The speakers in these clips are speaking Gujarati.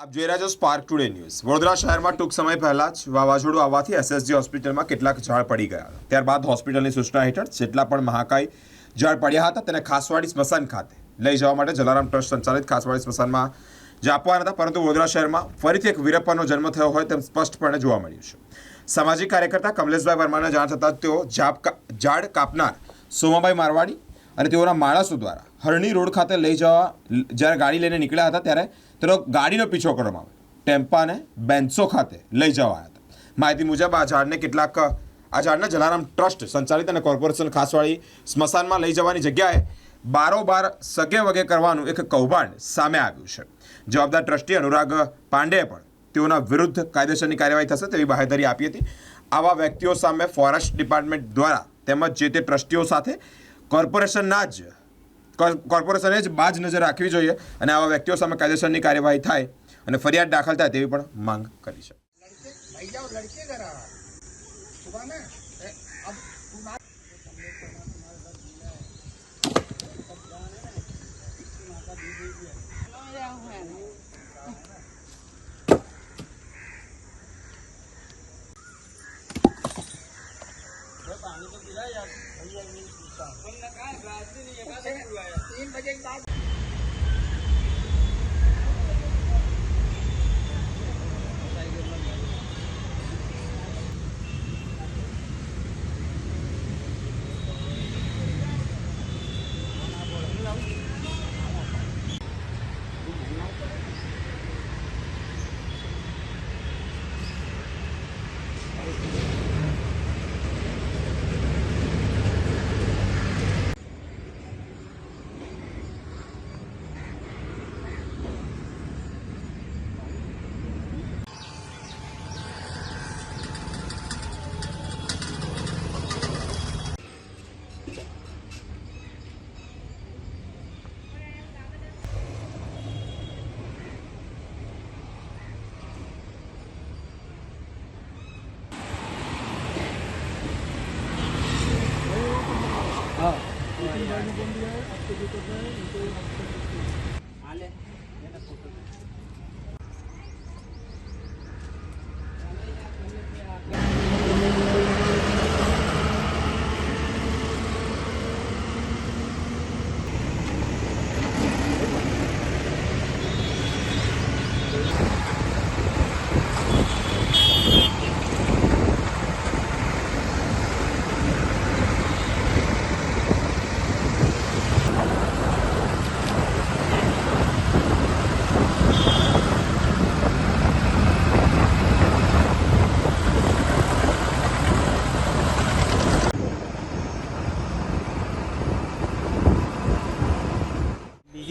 આપ જોઈ રહ્યા છો સ્પાર્ક ટુડે ન્યૂઝ વડોદરા શહેરમાં ટૂંક સમય પહેલા જ વાવાઝોડું આવવાથી એસએસજી હોસ્પિટલમાં કેટલાક ઝાડ પડી ગયા ત્યારબાદ હોસ્પિટલની સૂચના હેઠળ જેટલા પણ મહાકાય ઝાડ પડ્યા હતા, તેને ખાસવાડી સ્મશાન ખાતે લઈ જવા માટે જલારામ ટ્રસ્ટ સંચાલિત ખાસવાડી સ્મશાનમાં જે આપવાના હતા, પરંતુ વડોદરા શહેરમાં ફરીથી એક વીરપ્પાનો જન્મ થયો હોય તેમ સ્પષ્ટપણે જોવા મળ્યું છે. સામાજિક કાર્યકર્તા કમલેશભાઈ વર્માને જાણ થતાં તેઓ ઝાડ કાપનાર સોમાભાઈ મારવાડી અને તેઓના માણસો દ્વારા હરણી રોડ ખાતે લઈ જવા, જ્યારે ગાડી લઈને નીકળ્યા હતા, ત્યારે તેનો ગાડીનો પીછો કરવામાં આવ્યો ટેમ્પાને બેન્સો ખાતે લઈ જવાયા હતા. માહિતી મુજબ આ ઝાડને કેટલાક, આ ઝાડને જલારામ ટ્રસ્ટ સંચાલિત અને કોર્પોરેશન ખાસવાળી સ્મશાનમાં લઈ જવાની જગ્યાએ બારોબાર સગે વગે કરવાનું એક કૌભાંડ સામે આવ્યું છે. જવાબદાર ટ્રસ્ટી અનુરાગ પાંડેએ પણ તેઓના વિરુદ્ધ કાયદેસરની કાર્યવાહી થશે તેવી બાહેધરી આપી હતી. આવા વ્યક્તિઓ સામે ફોરેસ્ટ ડિપાર્ટમેન્ટ દ્વારા તેમજ જે તે ટ્રસ્ટીઓ સાથે કોર્પોરેશનના જ કોર્પોરેશને જ બાજ નજર રાખવી જોઈએ અને આવા વ્યક્તિઓ સામે કાયદેસરની કાર્યવાહી થાય અને ફરિયાદ દાખલ થાય તેવી પણ માંગ કરી છે. પાણી તો પીલા યાર. તમને કાંઈ વાત નહીં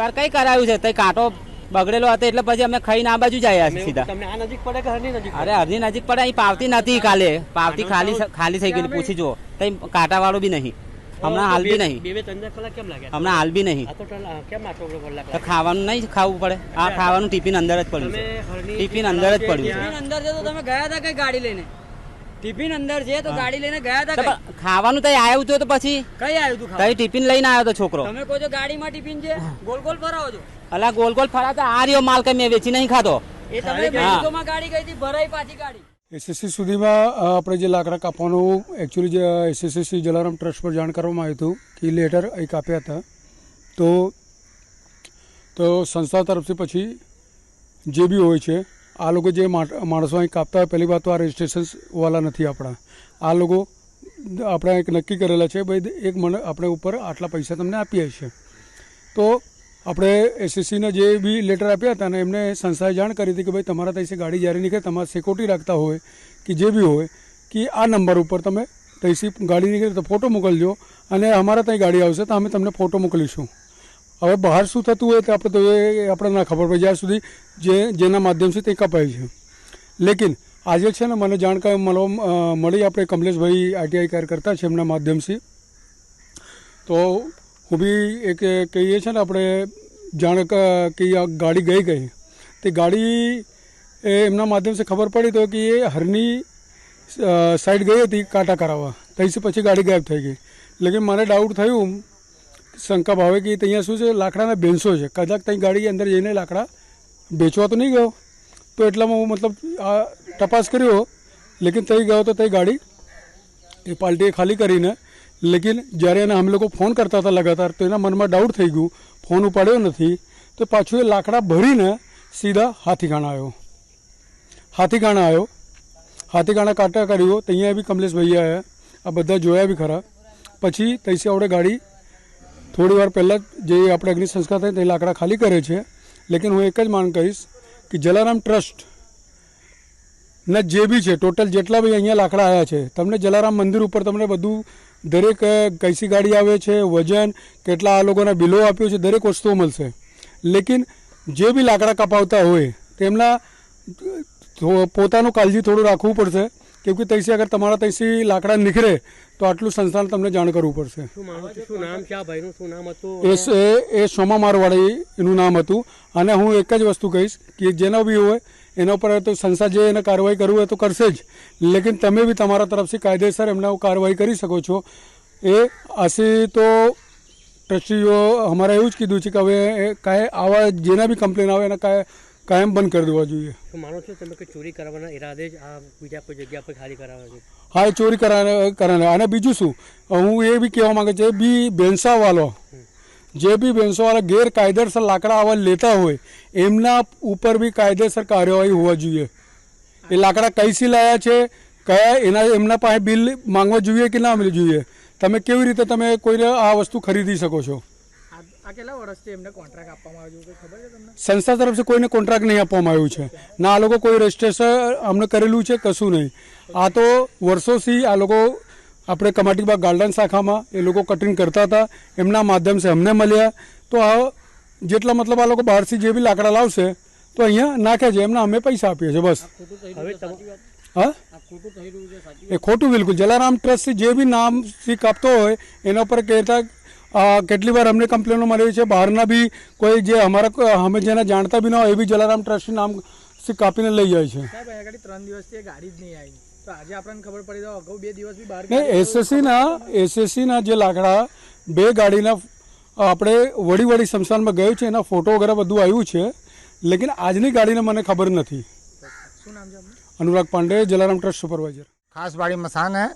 વાર કઈ કરાયું છે? તે કાંટો બગડેલો હતો એટલે પછી અમે ખાઈને આ બાજુ જાય સીધા. તમને આ નજીક પડે કે હરની નજીક અરે હરની નજીક પડે અહીં પાવતી નથી કાલે. પાવતી ખાલી ખાલી થઈ ગયેલી. પૂછી જુઓ. તઈ કાંટા વાળું બી નહીં. હમણાં હાલ બી નહીં. બે બે ત્રણ કલાક કેમ લાગે હમણાં હાલ બી નહીં. તો કેમ આટલો ખાવાનું નહીં ખાવું પડે. આ ખાવાનું ટિફિન અંદર જ પડ્યું છે. ટિફિન અંદર જ પડ્યું છે. અંદર જતો તમે ગયા હતા કઈ ગાડી લઈને? ટિફિન અંદર છે તો ગાડી લઈને ગયા હતા ખાવાનું તઈ આવ્યું તો પછી? કઈ આવ્યું તું તઈ ટિફિન લઈને આવ્યો તો છોકરો. તમે કહો છો ગાડીમાં ટિફિન છે ગોલ ગોલ ફરાવો છો. અલા ગોલ ગોલ ફરાતા આ રહ્યો માલ કઈ મેં વેચી નહીં ખાતો એ તમે બેંકોમાં ગાડી ગઈ હતી ભરાઈ પાછી ગાડી. એસએસસી સુધીમાં આપણે જે લાકડા કાપવાનું એકચ્યુઅલી જે એસએસસી જલારામ ટ્રસ્ટ પર જાણ કરવામાં આવ્યું હતું કે લેટર અહીં કાપ્યા હતા. તો તો સંસ્થા તરફથી પછી જે બી હોય છે આ લોકો જે માણસો અહીં કાપતા હોય, પહેલી વાત તો આ રજિસ્ટ્રેશન વાળા નથી આપણા. આ લોકો આપણે એક નક્કી કરેલા છે, ભાઈ એક મને આપણે ઉપર આટલા પૈસા તમને આપીએ છીએ. તો આપણે એસએસસીના જે બી લેટર આપ્યા હતા અને એમને સંસ્થાએ જાણ કરી હતી કે, ભાઈ તમારા તૈસે ગાડી જ્યારે નીકળે, તમારે સિક્યોરિટી રાખતા હોય કે જે બી હોય, કે આ નંબર ઉપર તમે તૈસી ગાડી નીકળે તો ફોટો મોકલજો અને અમારા ત્યાં ગાડી આવશે તો અમે તમને ફોટો મોકલીશું. હવે બહાર શું થતું હોય તો આપણે તો એ આપણે ના ખબર પડે. જ્યાં સુધી જે જેના માધ્યમથી તે કપાય છે. લેકિન આજે છે ને મને જાણકારી મળવા મળી આપણે કમલેશભાઈ આઈટીઆઈ કાર્યકર્તા છે એમના માધ્યમથી. તો હું બી એક કહીએ છે ને આપણે જાણ કે આ ગાડી ગઈ ગઈ. તે ગાડી એમના માધ્યમથી ખબર પડી તો કે એ હરની સાઈડ ગઈ હતી કાંટા કરાવવા ત્યાંથી પછી ગાડી ગાયબ થઈ ગઈ. લેકિન મને ડાઉટ થયું શંકા ભાવે કે ત્યાં શું છે, લાકડાના બેન્સો છે. કદાચ ત્યાં ગાડી અંદર જઈને લાકડા બેચવા તો નહીં ગયો. તો એટલામાં હું મતલબ આ તપાસ કર્યો, લેકિન તઈ ગયો તો તઈ ગાડી એ પાર્ટીએ ખાલી કરીને, લેકિન જ્યારે એને અમે લોકો ફોન કરતા હતા લગાતાર, તો એના મનમાં ડાઉટ થઈ ગયું. ફોન ઉપાડ્યો નથી. તો પાછું એ લાકડા ભરીને સીધા હાથીગાણા આવ્યો. હાથીગાણા આવ્યો. હાથીગાણા કાંટા કર્યો ત્યાં બી કમલેશભાઈ આવ્યા આ બધા જોયા બી ખરા. પછી તૈસે આવડે ગાડી થોડી વાર પહેલાં જે આપણે અગ્નિ સંસ્કાર થાય તે લાકડા ખાલી કરે છે. લેકિન હું એક જ માંગ કરીશ કે જલારામ ટ્રસ્ટ ના જે બી છે, ટોટલ જેટલા બી અહીંયા લાકડા આવ્યા છે, તમને જલારામ મંદિર ઉપર તમને બધું દરેક કૈસી ગાડી આવે છે, વજન, કેટલા આ લોકોના બિલો આપ્યો છે, દરેક વસ્તુઓ મળશે. લેકિન જે બી લાકડા કપાવતા હોય તેમના પોતાનું કાળજી થોડું રાખવું પડશે. કેમ કે તૈસી અગર તમારા તૈસી લાકડા નીકળે તો આટલું સંસ્થાન તમને જાણ કરવું પડશે. શું માનું છું? શું નામ છે ભાઈનું? શું નામ હતું? એ એ સોમા મારવાડી એનું નામ હતું. અને હું એક જ વસ્તુ કહીશ કે જેનો બી હોય એના ઉપર તો સંસ્થા જે એને કાર્યવાહી કરવું હોય તો કરશે જ. લેકિન તમે બી તમારા તરફથી કાયદેસર એમના કાર્યવાહી કરી શકો છો. એ આસી તો ટ્રસ્ટીઓ અમારે એવું જ કીધું છે કે હવે એ કાંઈ આવા જેના બી કમ્પ્લેન આવે એના કાંઈ કાયમ બંધ કરી દેવા જોઈએ. માનો છો તમે કે ચોરી કરવાના ઈરાદે જ આ બીજા કોઈ જગ્યા પર ખાલી કરાવે છે? હા એ ચોરી કરાને કરાને અને બીજું શું? હું એ બી કહેવા માંગે છે બી ભેંસાવાલો જે બી ભેંસાવાળા ગેરકાયદેસર લાકડા આવા લેતા હોય એમના ઉપર બી કાયદેસર કાર્યવાહી હોવા જોઈએ. એ લાકડા કઈથી લાયા છે કયા એના એમના પાસે બિલ માંગવા જોઈએ કે ના મળવું જોઈએ? તમે કેવી રીતે તમે કોઈને આ વસ્તુ ખરીદી શકો છો? આ કેટલા વર્ષથી એમને કોન્ટ્રાક્ટ આપવામાં આવ્યો છે? ખબર છે તમને? સંસ્થા તરફથી કોઈને કોન્ટ્રાક્ટ નહીં આપવામાં આવ્યું છે. ના આ લોકો કોઈ રજિસ્ટ્રેશન અમને કરેલું છે કશું નહીં. આ તો વર્ષોથી આ લોકો આપણે કમાટીબાગ ગાર્ડન શાખામાં એ લોકો કટિંગ કરતા હતા. એમના માધ્યમથી અમને મળ્યા. તો આ જેટલા મતલબ આ લોકો બહારથી જે બી લાકડા લાવશે તો અહીંયા નાખે છે. એમના અમે પૈસા આપીએ છીએ બસ. હા? એ ખોટું બિલકુલ. જલારામ ટ્રસ્ટથી જે બી નામથી કાપતો હોય એના ઉપર કહેતા કેટલી વાર અમને કમ્પ્લેનો મળી છે બહારના બી કોઈ જે અમારા કો- અમે જેના જાણતા બી ના હોય એ બી જલારામ ટ્રસ્ટનું નામથી કાપીને લઈ જાય છે સાહેબ અહીંયા આગળ ત્રણ દિવસથી એ ગાડી જ નહીં આવી તો આજે આપણને ખબર પડી તો અગાઉ બે દિવસ બી બહાર ને એસએસસીના એસએસસીના જે લાકડા બે ગાડીના આપણે વડી વડી શમશાનમાં ગયું છે એના ફોટો વગેરે બધું આવ્યું છે લેકિન આજની ગાડીને મને ખબર નથી શું નામ છે આપનું અનુરાગ પાંડે જલારામ ટ્રસ્ટ સુપરવાઇઝર खास बाड़ी मसान है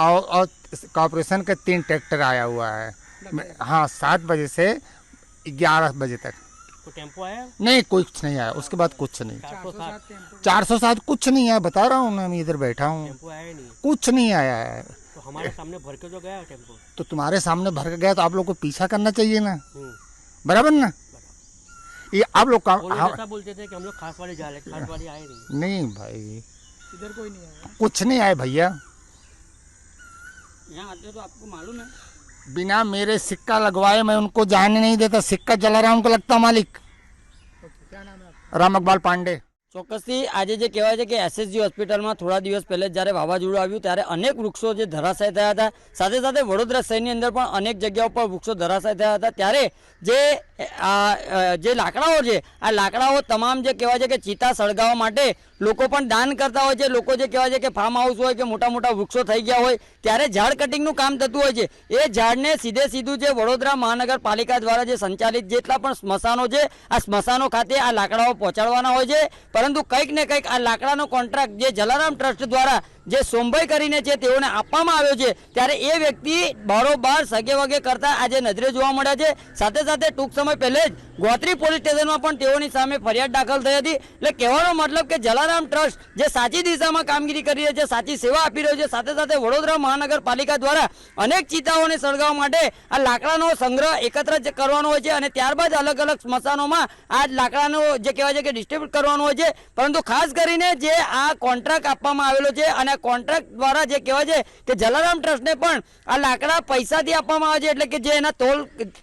और और कॉरपोरेशन के तीन ट्रैक्टर आया हुआ है हाँ। सात बजे से ग्यारह बजे तक। टेंपो आया? नहीं कुछ नहीं आया। उसके बाद कुछ नहीं। चार सौ सात कुछ नहीं आया बता रहा हूँ मैं इधर बैठा हूँ। कुछ नहीं आया। है तो हमारे सामने भर के जो गया टेंपो? तो तुम्हारे सामने भर के गया तो आप लोग को पीछा करना चाहिए ना। हम्म। बराबर ना? ये आप लोग का हाँ, बोलते थे कि हम लोग खास वाले जा रहे खास वाले आए नहीं। नहीं भाई। इधर कोई नहीं आया। कुछ नहीं आया भैया। यहाँ आते तो आपको मालूम है। बिना मेरे सिक्का लगवाए मैं उनको जाने नहीं देता सिक्का जलाराम को लगता मालिक क्या नाम है आपका राम अकबाल पांडे ચોક્કસથી આજે જે કહેવાય છે કે એસએસજી હોસ્પિટલમાં થોડા દિવસ પહેલાં જ્યારે વાવાઝોડું આવ્યું ત્યારે અનેક વૃક્ષો જે ધરાશાય થયા હતા, સાથે સાથે વડોદરા શહેરની અંદર પણ અનેક જગ્યાઓ પર વૃક્ષો ધરાશાય થયા હતા. ત્યારે જે, આ જે લાકડાઓ છે, આ લાકડાઓ તમામ જે કહેવાય છે કે ચિતા સળગાવવા માટે લોકો પણ દાન કરતા હોય છે. લોકો જે કહેવાય છે કે ફાર્મ હાઉસ હોય કે મોટા મોટા વૃક્ષો થઈ ગયા હોય ત્યારે ઝાડ કટિંગનું કામ થતું હોય છે. એ ઝાડને સીધે સીધું જે વડોદરા મહાનગરપાલિકા દ્વારા જે સંચાલિત જેટલા પણ સ્મશાનો છે, આ સ્મશાનો ખાતે આ લાકડાઓ પહોંચાડવાના હોય છે. પરંતુ કંઈક ને કંઈક આ લાકડાનો કોન્ટ્રાક્ટ જે જલારામ ટ્રસ્ટ દ્વારા જે સોમભાઈ કરીને છે તેઓને આપવામાં આવ્યો છે, ત્યારે એ વ્યક્તિ બારોબાર સગે વગે કરતા આજે નજરે જોવા મળ્યા છે. સાથે સાથે ટૂંક સમય પહેલે જ ગોત્રી પોલીસ સ્ટેશનમાં પણ તેઓની સામે ફરિયાદ દાખલ થઈ હતી. એટલે કહેવાનો મતલબ કે જલારામ ટ્રસ્ટ જે સાચી દિશામાં કામગીરી કરી રહ્યો છે, સાચી સેવા આપી રહ્યો છે, સાથે સાથે વડોદરા મહાનગરપાલિકા દ્વારા અનેક ચિતાઓને સળગાવવા માટે આ લાકડાનો સંગ્રહ એકત્ર કરવાનો હોય છે અને ત્યારબાદ અલગ અલગ સ્મશાનોમાં આ લાકડાનો જે કહેવાય છે કે ડિસ્ટ્રીબ્યુટ કરવાનો હોય છે. પરંતુ ખાસ કરીને જે આ કોન્ટ્રાક્ટ આપવામાં આવેલો છે અને કોન્ટ્રાક્ટ દ્વારા જે કહેવાય છે કે જલારામ ટ્રસ્ટને પણ આ લાકડા પૈસાથી આપવામાં આવે છે, એટલે કે જે એના તોલ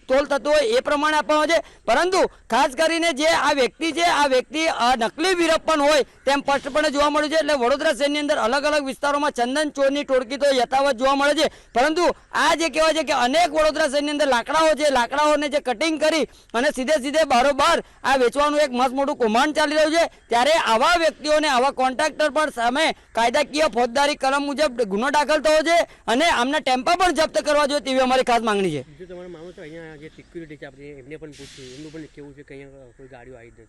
તોલ થતું હોય એ પ્રમાણે આપવામાં આવે છે. પરંતુ ખાસ કરીને જે આ વ્યક્તિ છે, આ વ્યક્તિ નકલી વીરપ્પન હોય તેમ સ્પષ્ટપણે જોવા મળ્યું છે, એટલે વડોદરા શહેરની અંદર અલગ અલગ વિસ્તારોમાં ચંદન ચોરની ટોળકી તો યથાવત જોવા મળે છે. પરંતુ આ જે કહેવાય છે કે અનેક વડોદરા શહેરની અંદર લાકડાઓ છે, લાકડાઓને જે કટિંગ કરી અને સીધે સીધે બારોબાર આ વેચવાનું એક મસ્ત મોટું કૌભાંડ ચાલી રહ્યું છે. ત્યારે આવા વ્યક્તિઓને આવા કોન્ટ્રાક્ટર પર સામે કાયદાકીય ફોજદારી કલમ મુજબ ગુનો દાખલ થવો છે અને આમના ટેમ્પા પણ જપ્ત કરવા જોઈએ તેવી અમારી ખાસ માંગણી છે. સિક્યુરિટી છે આપણે એમને પણ પૂછ્યું, એમનું પણ કેવું છે કે અહીંયા કોઈ ગાડીઓ આવી જ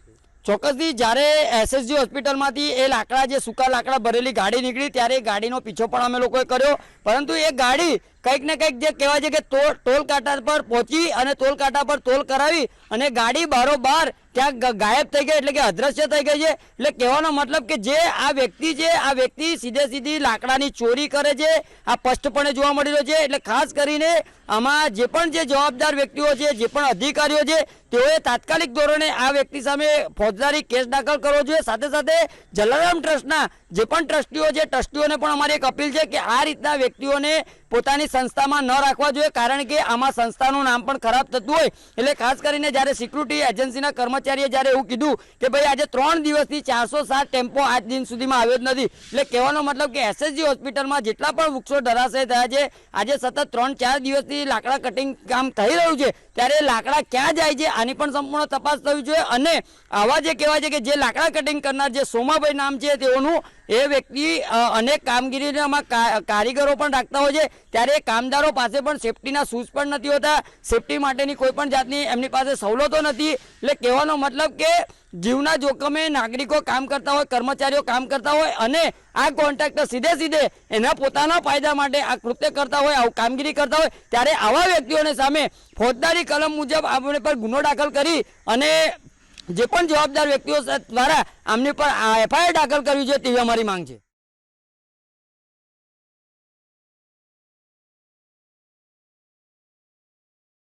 ચોક્કસથી જ્યારે એસએસજી હોસ્પિટલમાંથી એ લાકડા જે સૂકા લાકડા ભરેલી ગાડી નીકળી ત્યારે એ ગાડીનો પીછો પણ અમે લોકોએ કર્યો. પરંતુ એ ગાડી કંઈક ને કંઈક જે કહેવાય છે કે ટોલ કાંટા પર પહોંચી અને ટોલ પર ટોલ કરાવી અને ગાડી બારોબાર ત્યાં ગાયબ થઈ ગઈ એટલે કે અદ્રશ્ય થઈ ગઈ છે. એટલે કહેવાનો મતલબ કે જે આ વ્યક્તિ છે, આ વ્યક્તિ સીધે સીધી લાકડાની ચોરી કરે છે, આ સ્પષ્ટપણે જોવા મળી રહ્યો છે. એટલે ખાસ કરીને આમાં જે પણ જે જવાબદાર વ્યક્તિઓ છે, જે પણ અધિકારીઓ છે, તેઓએ તાત્કાલિક ધોરણે આ વ્યક્તિ સામે ફોજદારી કેસ દાખલ કરવો જોઈએ. સાથે સાથે જલારામ ટ્રસ્ટના જે પણ ટ્રસ્ટીઓ છે, ટ્રસ્ટીઓને પણ અમારી એક અપીલ છે કે આ રીતના વ્યક્તિઓને પોતાની સંસ્થામાં ન રાખવા જોઈએ, કારણ કે આમાં સંસ્થાનું નામ પણ ખરાબ થતું હોય. એટલે ખાસ કરીને જ્યારે સિક્યુરિટી એજન્સીના કર્મચારીએ જ્યારે એવું કીધું કે ભાઈ આજે ત્રણ દિવસથી ચારસો સાત ટેમ્પો આજ દિન સુધીમાં આવ્યો જ નથી. એટલે કહેવાનો મતલબ કે એસએસજી હોસ્પિટલમાં જેટલા પણ વૃક્ષો ધરાશય થયા છે, આજે સતત ત્રણ ચાર દિવસથી લાકડા કટિંગ કામ થઈ રહ્યું છે. ત્યારે લાકડા ક્યાં જાય છે, આની પણ સંપૂર્ણ તપાસ થવી જોઈએ અને આવા જે કહેવાય છે કે જે લાકડા કટિંગ કરનાર જે સોમાભાઈ નામ છે, તેઓનું એ વ્યક્તિ અનેક કામગીરીમાં કારીગરો પણ રાખતા હોય છે. ત્યારે કામદારો પાસે પણ સેફટીના શૂઝ પણ નથી હોતા. સેફટી માટેની કોઈ પણ જાતની એમની પાસે સવલતો નથી. એટલે કહેવાનો મતલબ કે જીવના જોખમે નાગરિકો કામ કરતા હોય, કર્મચારીઓ કામ કરતા હોય અને આ કોન્ટ્રાક્ટર સીધે સીધે એના પોતાના ફાયદા માટે આ કૃત્ય કરતા હોય, આવું કામગીરી કરતા હોય, ત્યારે આવા વ્યક્તિઓને સામે ફોજદારી કલમ મુજબ આપણે પર ગુનો દાખલ કરી અને જે પણ જવાબદાર વ્યક્તિઓ દ્વારા આમની પર એફઆઈઆર દાખલ કરવી જોઈએ તેવી અમારી માંગ છે.